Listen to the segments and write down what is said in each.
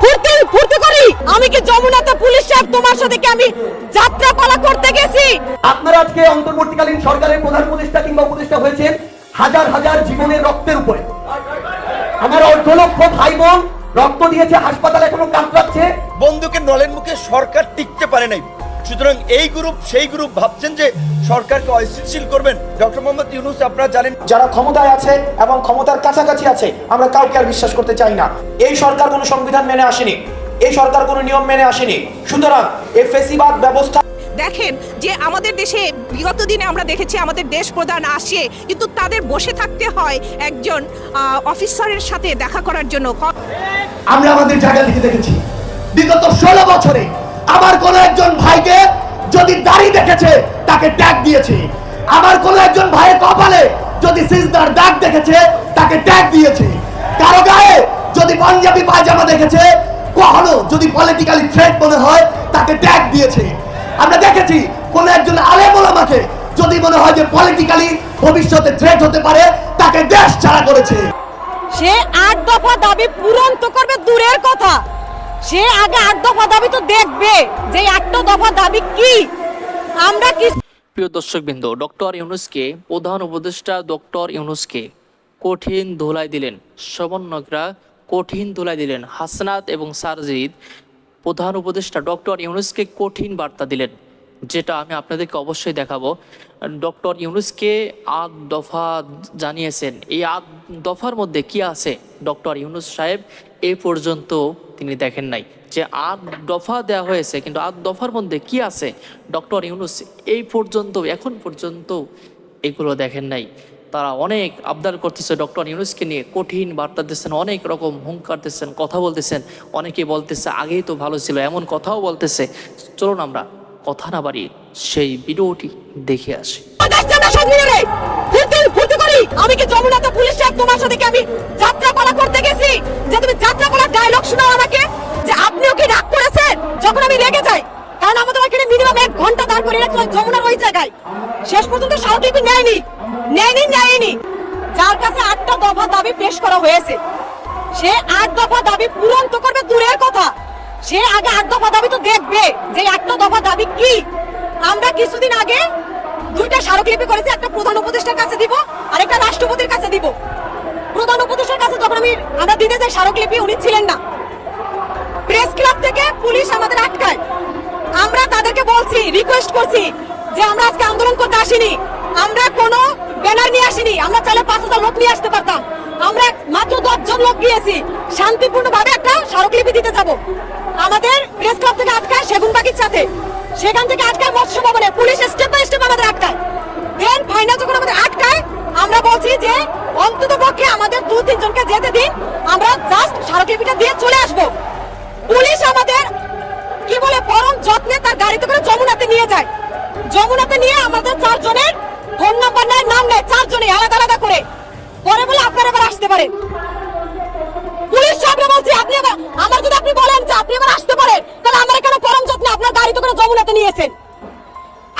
ফুর্তি ফুর্তি করি। আমি কি যমুনাতে পুলিশ সাহেব তোমার সাথে কি আমি যাত্রা পালা করতে গেছি? আপনারা আজকে অন্তর্বর্তীকালীন সরকারের প্রধান উপদেষ্টা কিংবা উপদেষ্টা হয়েছেন হাজার হাজার জীবনের রক্তের উপরে। আমার অর্ধ লক্ষ ভাই বোন রক্ত দিয়েছে হাসপাতালে এখনও কাতরাচ্ছে বন্দুকের নলের মুখে সরকার টিকতে পারে নাই। সুতরাং এই গ্রুপ সেই গ্রুপ ভাবছেন যে সরকারকে অস্থিতিশীল করবেন। ডক্টর মোহাম্মদ ইউনুস আপনারা জানেন যারা ক্ষমতায় আছে এবং ক্ষমতার কাছাকাছি আছে আমরা কাউকে আর বিশ্বাস করতে চাই না। এই সরকার কোনো সংবিধান মেনে আসেনি। এই সরকার কোনো নিয়ম মেনে আসেনি। সুতরাং এই ফেসিবাদ ব্যবস্থা দেখেন যে আমাদের দেশে বিগত দিনে আমরা দেখেছি আমাদের দেশ প্রধান আসে কিন্তু তাদের বসে থাকতে হয় একজন আহ, অফিসারের সাথে দেখা করার জন্য। আমরা আমাদের জায়গা থেকে দেখেছি। বিগত ষোলো বছরে আমার কোন একজন ভাইকে যদি দাড়ি দেখেছে, তাকে ট্যাগ দিয়েছে। আমার কোন একজন ভাইয়ের কপালে যদি সিজদার দাগ দেখেছে, তাকে ট্যাগ দিয়েছে। কারও গায়ে যদি পাঞ্জাবি পায়জামা দেখেছে, কখনো যদি পলিটিক্যালি থ্রেট মনে হয়, তাকে ট্যাগ দিয়েছে। আমরা দেখেছি কোন একজন আলেম ওলামাকে যদি মনে হয় যে পলিটিক্যালি ভবিষ্যতে থ্রেট হতে পারে, তাকে দেশ ছাড়া করেছে। সে আট দফা দাবি পূরণ তো করবে দূরের কথা। সে আগে আট দফা দাবি তো দেখবে যে আটটা দফা দাবি কি? আমরা কি প্রিয় দর্শকবৃন্দ, ডক্টর ইউনুসকে প্রধান উপদেষ্টা ডক্টর ইউনুসকে কঠিন ধোলাই দিলেন। সমন্বয়করা কঠিন ধোলাই দিলেন। হাসনাত এবং সারজিদ প্রধান উপদেষ্টা ডক্টর ইউনুসকে কঠিন বার্তা দিলেন। যেটা আমি আপনাদেরকে অবশ্যই দেখাবো। ডক্টর ইউনুসকে আট দফা জানিয়েছেন। এই আট দফার মধ্যে কি আছে? ডক্টর ইউনুস সাহেব এ পর্যন্ত তিনি দেখেন নাই যে আট দফা দেওয়া হয়েছে, কিন্তু আট দফার মধ্যে কি আছে? ডক্টর ইউনুস এই পর্যন্ত, এখন পর্যন্ত এগুলো দেখেন নাই। তারা অনেক আবদার করতেছে ডক্টর ইউনুসকে নিয়ে, কঠিন বার্তা দিচ্ছেন, অনেক রকম হুঙ্কার দিচ্ছেন, কথা বলতেছেন অনেকে বলতেছে আগেই তো ভালো ছিল, এমন কথাও বলতেছে। চলুন আমরা কথা না বাড়িয়ে সেই ভিডিওটি দেখে আসি। আমি কি যমুনাতে পুলিশ সাহেব তোমার সাথে কি আমি যাত্রা পালা করতে গেছি? যে তুমি যাত্রা পালার ডায়লগ শোনাও আমাকে, যে আপনিও কি রাগ করেছেন? যখন আমি রেগে যাই, কারণ আমাদের ওখানে মিনিমাম এক ঘণ্টা দাঁড় করে রাখছিল যমুনার ওই জায়গায়। শেষ পর্যন্ত স্মারকলিপি নেয়নি? নেয়নি নেয়নি। যার কাছে আটটা দফা দাবি পেশ করা হয়েছে। সে আট দফা দাবি পূরণ তো করবে দূরের কথা। সে আগে আট দফা দাবি তো দেখবে যে আটটা দফা দাবি কি? আমরা কিছুদিন আগে দুইটা স্মারকলিপি করেছি, একটা প্রধান উপদেষ্টার কাছে দিব আর একটা রাষ্ট্রপতির কাছে দিব। প্রধান উপদেষ্টার কাছে যখন আমি, আমরা দিতে যাই স্মারকলিপি, উনি ছিলেন না। প্রেস ক্লাব থেকে পুলিশ আমাদের আটকায়। আমরা তাদেরকে বলছি রিকোয়েস্ট করছি যে আমরা আজকে আন্দোলন করতে আসিনি। আমরা কোনো ব্যানার নিয়ে আসিনি। আমরা চাইলে পাঁচ হাজার লোক নিয়ে আসতে পারতাম। লোক গিয়েছি শান্তিপূর্ণ ভাবে একটা স্মারকলিপি দিতে যাব। আমাদের প্রেস ক্লাব থেকে আটকায় সেগুন বাগির সাথে। সেখান থেকে আটকায় মৎস্য ভবনে। পুলিশ স্টেপ বাই স্টেপ আমাদের আটকায়। দেন ফাইনাল যখন আমাদের আটকায়, আমরা বলছি যে অন্তত পক্ষে আমাদের দু তিনজনকে যেতে দিন। আমরা জাস্ট স্মারকলিপিটা দিয়ে চলে আসব। পুলিশ আমাদের, কি বলে, পরম যত্নে তার গাড়িতে করে যমুনাতে নিয়ে যায়। যমুনাতে নিয়ে আমাদের চারজনের ফোন নাম্বার নেয়, নাম নেয় চারজনে আলাদা আলাদা করে। পরে বলে আপনারা এবার আসতে পারেন। পুলিশ সাহেবরা বলছি, আপনি এবার আমার যদি আপনি বলেন যে আপনি এবার আসতে পারেন, তাহলে আমার কেন পরম যত্নে আপনার গাড়িতে করে যমুনাতে নিয়েছেন।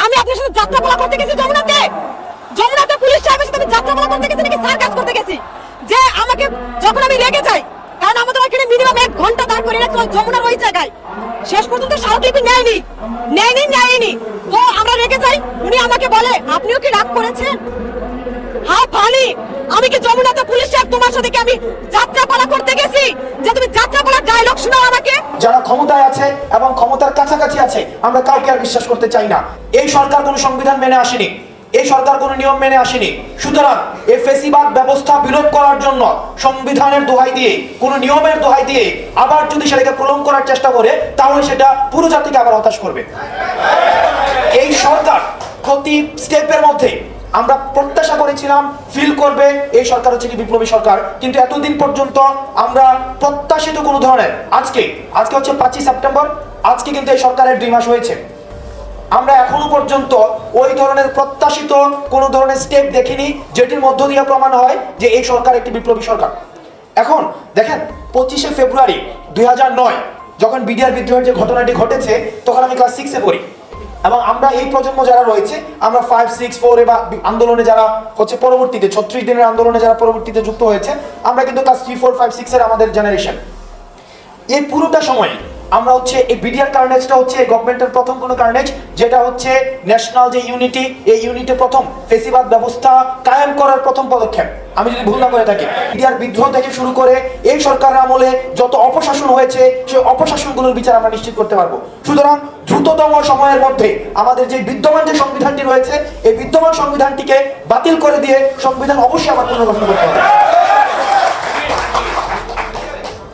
আমি আপনার সাথে যাত্রাপালা করতে গেছি যমুনাতে। যমুনাতে পুলিশ সাহেবের সাথে আমি যাত্রাপালা করতে গেছি নাকি সার্কাস করতে গেছি? যে আমাকে যখন আমি রেগে যাই, কারণ আমাদের ওখানে মিনিমাম এক ঘণ্টা দাঁড় করে রাখছিল যমুনার ওই জায়গায়। শেষ পর্যন্ত স্মারকলিপি নেয়নি। নেয়নি নেয়নি। তো আমরা রেগে যাই, উনি আমাকে বলে, আপনিও কি রাগ করেছেন? হ্যাঁ ফানি। আমি কি যমুনাতে পুলিশ সাহেব তোমার সাথে কি আমি যাত্রাপালা করতে গেছি? যে তুমি যাত্রাপালার ডায়লগ শোনাও আমাকে। যারা ক্ষমতায় আছে এবং ক্ষমতার কাছাকাছি আছে, আমরা কাউকে আর বিশ্বাস করতে চাই না। এই সরকার কোনো সংবিধান মেনে আসেনি। এই সরকার কোনো নিয়ম মেনে আসেনি। সুতরাং এই ফেসিবাদ ব্যবস্থা বিলোপ করার জন্য সংবিধানের দোহাই দিয়ে, কোনো নিয়মের দোহাই দিয়ে আবার যদি সেটাকে প্রলং করার চেষ্টা করে, তাহলে সেটা পুরো জাতিকে আবার হতাশ করবে। এই সরকার প্রতি স্টেপের মধ্যে আমরা প্রত্যাশা করেছিলাম ফিল করবে এই সরকার হচ্ছে কি বিপ্লবী সরকার। কিন্তু এতদিন পর্যন্ত আমরা প্রত্যাশিত কোনো ধরনের, আজকে আজকে হচ্ছে পাঁচই সেপ্টেম্বর, আজকে কিন্তু এই সরকারের দুই মাস হয়েছে। আমরা এখনও পর্যন্ত ওই ধরনের প্রত্যাশিত কোনো ধরনের স্টেপ দেখিনি, যেটির মধ্য দিয়ে প্রমাণ হয় যে এই সরকার একটি বিপ্লবী সরকার। এখন দেখেন, পঁচিশে ফেব্রুয়ারি দুই হাজার নয়, যখন বিডিআর বিদ্রোহের যে ঘটনাটি ঘটেছে, তখন আমি ক্লাস সিক্সে পড়ি। এবং আমরা এই প্রজন্ম যারা রয়েছে, আমরা ফাইভ সিক্স ফোর বা আন্দোলনে যারা হচ্ছে পরবর্তীতে, ছত্রিশ দিনের আন্দোলনে যারা পরবর্তীতে যুক্ত হয়েছে, আমরা কিন্তু ক্লাস থ্রি ফোর ফাইভ সিক্সের আমাদের জেনারেশন এই পুরোটা সময় আমরা হচ্ছে এই বিডিআর কার্নেজটা হচ্ছে গভর্নমেন্টের প্রথম কোনো কার্নেজ যেটা হচ্ছে ন্যাশনাল যে ইউনিটি এই ইউনিটে প্রথম ফেসিবাদ ব্যবস্থা কায়েম করার প্রথম পদক্ষেপ। আমি যদি ভুল না করে থাকি বিডিআর বিদ্রোহ থেকে শুরু করে এই সরকারের আমলে যত অপশাসন হয়েছে, সেই অপশাসনগুলোর বিচার আমরা নিশ্চিত করতে পারব। সুতরাং দ্রুততম সময়ের মধ্যে আমাদের যে বিদ্যমান যে সংবিধানটি রয়েছে, এই বিদ্যমান সংবিধানটিকে বাতিল করে দিয়ে সংবিধান অবশ্যই আবার পুনর্গঠন করতে হবে।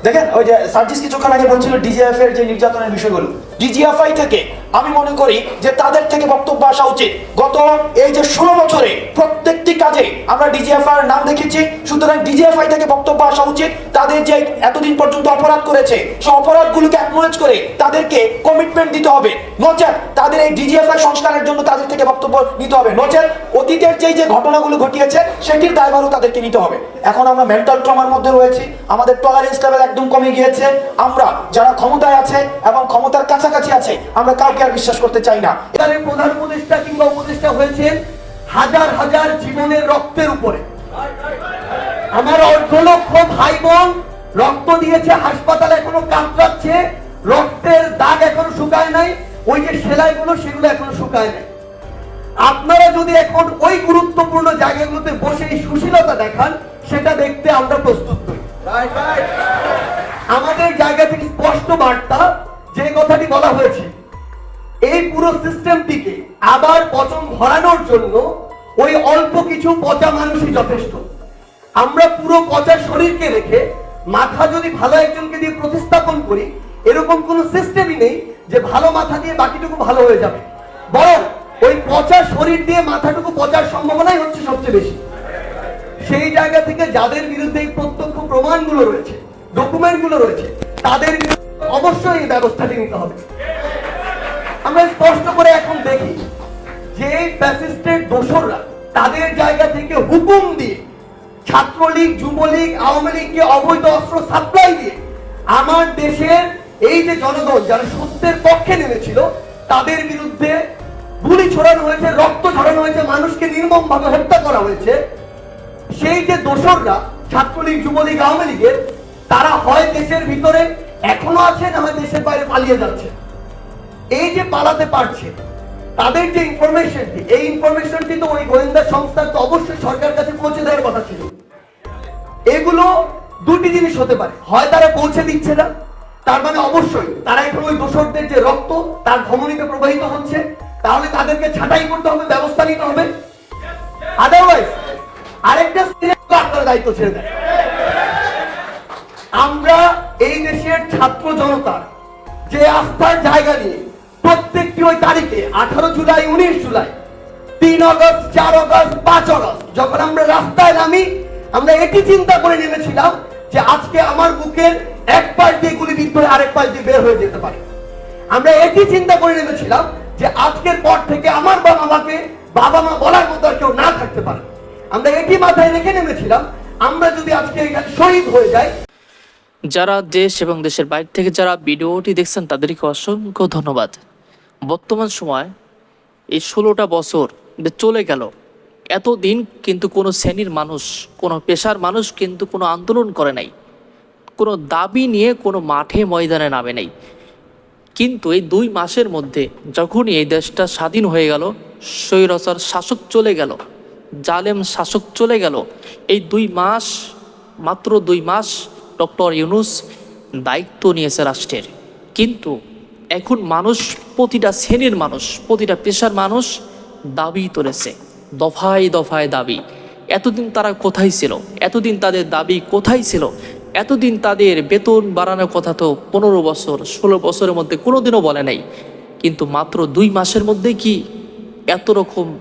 দেখেন ওই যে সার্জিস কিছুক্ষণ আগে বলছিল ডিজিএফ এর যে নির্যাতনের বিষয়গুলো। ডিজিএফআই থেকে। আমি মনে করি যে তাদের থেকে বক্তব্য আসা উচিত। গত এই যে ষোলো বছরে প্রত্যেকটি কাজে আমরা ডিজিএফআই নাম দেখেছি, সুতরাং ডিজিএফআই থেকে বক্তব্য আসা উচিত। তাদের যে এতদিন পর্যন্ত অপরাধ করেছে সেই অপরাধগুলোকে অ্যাকনোলেজ করে তাদেরকে কমিটমেন্ট দিতে হবে। নচেত তাদের এই ডিজিএফআই সংস্কারের জন্য তাদের থেকে বক্তব্য নিতে হবে। নচেত অতীতের যেই যে ঘটনাগুলো ঘটিয়েছে, সেটির দায়ভারও তাদেরকে নিতে হবে। এখন আমরা মেন্টাল ট্রমার মধ্যে রয়েছি। আমাদের টলারেন্স লেভেল একদম কমে গিয়েছে। আমরা যারা ক্ষমতায় আছে এবং ক্ষমতার কাছাকাছি আছে, আমরা কাউকে আর বিশ্বাস করতে চাই না। সরকারের প্রধান উপদেষ্টা কিংবা উপদেষ্টা হয়েছেন হাজার হাজার জীবনের রক্তের উপরে। আমার অর্ধ লক্ষ ভাই বোন রক্ত দিয়েছে হাসপাতালে এখনও কাতরাচ্ছে রক্তের দাগ এখনও শুকায় নাই ওই যে সেলাইগুলো সেগুলো এখনও শুকায় নাই। আপনারা যদি এখন ওই গুরুত্বপূর্ণ জায়গাগুলোতে বসে এই সুশীলতা দেখান সেটা দেখতে আমরা প্রস্তুত নই। আমাদের জায়গা থেকে স্পষ্ট বার্তা যে কথাটি বলা হয়েছে এই পুরো সিস্টেমটিকে আবার পচন ধরানোর জন্য ওই অল্প কিছু পচা মানুষই যথেষ্ট। আমরা পুরো পচা শরীরকে রেখে মাথা যদি ভালো একজনকে দিয়ে প্রতিস্থাপন করি, এরকম কোনো সিস্টেমই নেই যে ভালো মাথা দিয়ে বাকিটুকু ভালো হয়ে যাবে। বরং ওই পচা শরীর দিয়ে মাথাটুকু পচার সম্ভাবনাই হচ্ছে সবচেয়ে বেশি। সেই জায়গা থেকে যাদের বিরুদ্ধে এই প্রত্যক্ষ প্রমাণগুলো রয়েছে ডকুমেন্টগুলো রয়েছে, তাদের অবশ্যই এই ব্যবস্থাটি নিতে হবে। আমরা স্পষ্ট করে এখন দেখি যে ফ্যাসিস্টের দোসররা তাদের জায়গা থেকে হুকুম দিয়ে ছাত্রলীগ, যুবলীগ, আওয়ামী লীগকে অবৈধ অস্ত্র সাপ্লাই দিয়ে আমার দেশের এই যে জনগণ যারা সত্যের পক্ষে নেমেছিল, তাদের বিরুদ্ধে গুলি ছড়ানো হয়েছে, রক্ত ঝরানো হয়েছে, মানুষকে নির্মম ভাবে হত্যা করা হয়েছে। সেই যে দোসররা ছাত্রলীগ, যুবলীগ, আওয়ামী লীগের, তারা হয় দেশের ভিতরে এখনও আছে না হয় দেশের বাইরে পালিয়ে যাচ্ছে এই যে পালাতে পারছে, তাদের যে ইনফরমেশনটি এই ইনফরমেশনটি তো ওই গোয়েন্দা সংস্থার তো অবশ্যই সরকার কাছে পৌঁছে দেওয়ার কথা ছিল। এগুলো দুটি জিনিস হতে পারে। হয় তারা পৌঁছে দিচ্ছে না, তার মানে অবশ্যই তারা এখন ওই দোষরদের যে রক্ত, তার ধমনীতে প্রবাহিত হচ্ছে, তাহলে তাদেরকে ছাঁটাই করতে হবে, ব্যবস্থা নিতে হবে। আদারওয়াইজ আরেকটা আপনারা দায়িত্ব ছেড়ে দেয় আমরা এই দেশের ছাত্র জনতার যে আস্থার জায়গা নিয়ে প্রত্যেকটি ওই তারিখে, আঠারো জুলাই, উনিশ জুলাই, তিন আগস্ট, চার আগস্ট, পাঁচ আগস্ট, যখন আমরা রাস্তায় নামি, আমরা এটি চিন্তা করে নেমেছিলাম যে আজকে আমার বুকের এক পাশ দিয়ে গুলিবিদ্ধ হয়ে আরেক পাশ দিয়ে বের হয়ে যেতে পারে। আমরা এটি চিন্তা করে নেমেছিলাম যে আজকের পর থেকে আমার বাবা মাকে, বাবা মা বলার মতো কেউ না থাকতে পারে। আমরা এটি মাথায় রেখে নেমেছিলাম, আমরা যদি আজকে এখানে শহীদ হয়ে যাই। যারা দেশ এবং দেশের বাইরে থেকে যারা ভিডিওটি দেখছেন, তাদেরকে অসংখ্য ধন্যবাদ। বর্তমান সময় এই ষোলোটা বছর যে চলে গেল, এতদিন কিন্তু কোনো শ্রেণির মানুষ, কোনো পেশার মানুষ কিন্তু কোনো আন্দোলন করে নাই। কোনো দাবি নিয়ে কোনো মাঠে ময়দানে নামে নাই। কিন্তু এই দুই মাসের মধ্যে যখনই এই দেশটা স্বাধীন হয়ে গেল স্বৈরাচার শাসক চলে গেল, জালেম শাসক চলে গেল, এই দুই মাস, মাত্র দুই মাস ডক্টর ইউনুস দায়িত্ব নিয়েছে রাষ্ট্রের। কিন্তু এখন মানুষ, প্রতিটা শ্রেণির মানুষ, প্রতিটা পেশার মানুষ দাবি তুলেছে। দফায় দফায় দাবি। এতদিন তারা কোথায় ছিল? এতদিন তাদের দাবি কোথায় ছিল? এতদিন তাদের বেতন বাড়ানোর কথা তো পনেরো বছর, ষোলো বছরের মধ্যে কোনোদিনও বলে নাই। কিন্তু মাত্র দুই মাসের মধ্যে কি এত রকম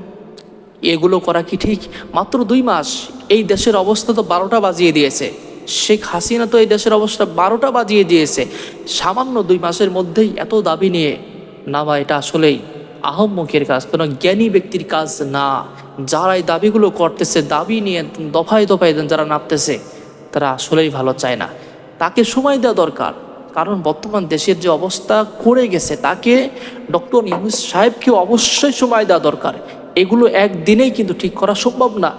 এগুলো করা কি ঠিক? মাত্র দুই মাস। এই দেশের অবস্থা তো বারোটা বাজিয়ে দিয়েছে। শেখ হাসিনা তো এই দেশের অবস্থা বারোটা বাজিয়ে দিয়েছে। সামান্য দুই মাসের মধ্যেই এত দাবি নিয়ে না নামা এটা আসলেই আহম্মকের কাজ। কোনো জ্ঞানী ব্যক্তির কাজ না। যারা এই দাবিগুলো করতেছে, দাবি নিয়ে দফায় দফায় যারা নামতেছে, তারা আসলেই ভালো চায় না। তাকে সময় দেওয়া দরকার। কারণ বর্তমান দেশের যে অবস্থা করে গেছে, তাকে ডক্টর ইউনুস সাহেবকে অবশ্যই সময় দেওয়া দরকার। এগুলো একদিনেই কিন্তু ঠিক করা সম্ভব না।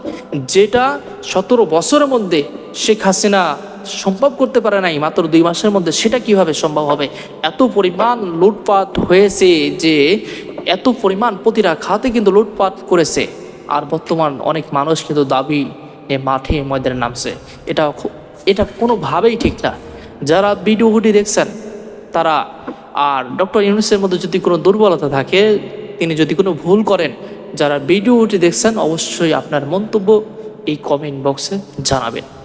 যেটা সতেরো বছরের মধ্যে শেখ হাসিনা সম্ভব করতে পারে নাই, মাত্র দুই মাসের মধ্যে, সেটা কীভাবে সম্ভব হবে? এত পরিমাণ লুটপাট হয়েছে যে, এত পরিমাণ প্রতিটা খাতে কিন্তু লুটপাট করেছে। আর বর্তমান অনেক মানুষ কিন্তু দাবি মাঠে ময়দানে নামছে। এটা এটা কোনোভাবেই ঠিক না। যারা ভিডিওটি দেখছেন, তারা আর ডক্টর ইউনুসের মধ্যে যদি কোনো দুর্বলতা থাকে, তিনি যদি কোনো ভুল করেন যারা ভিডিওটি দেখছেন অবশ্যই আপনার মন্তব্য এই কমেন্ট বক্সে জানাবেন।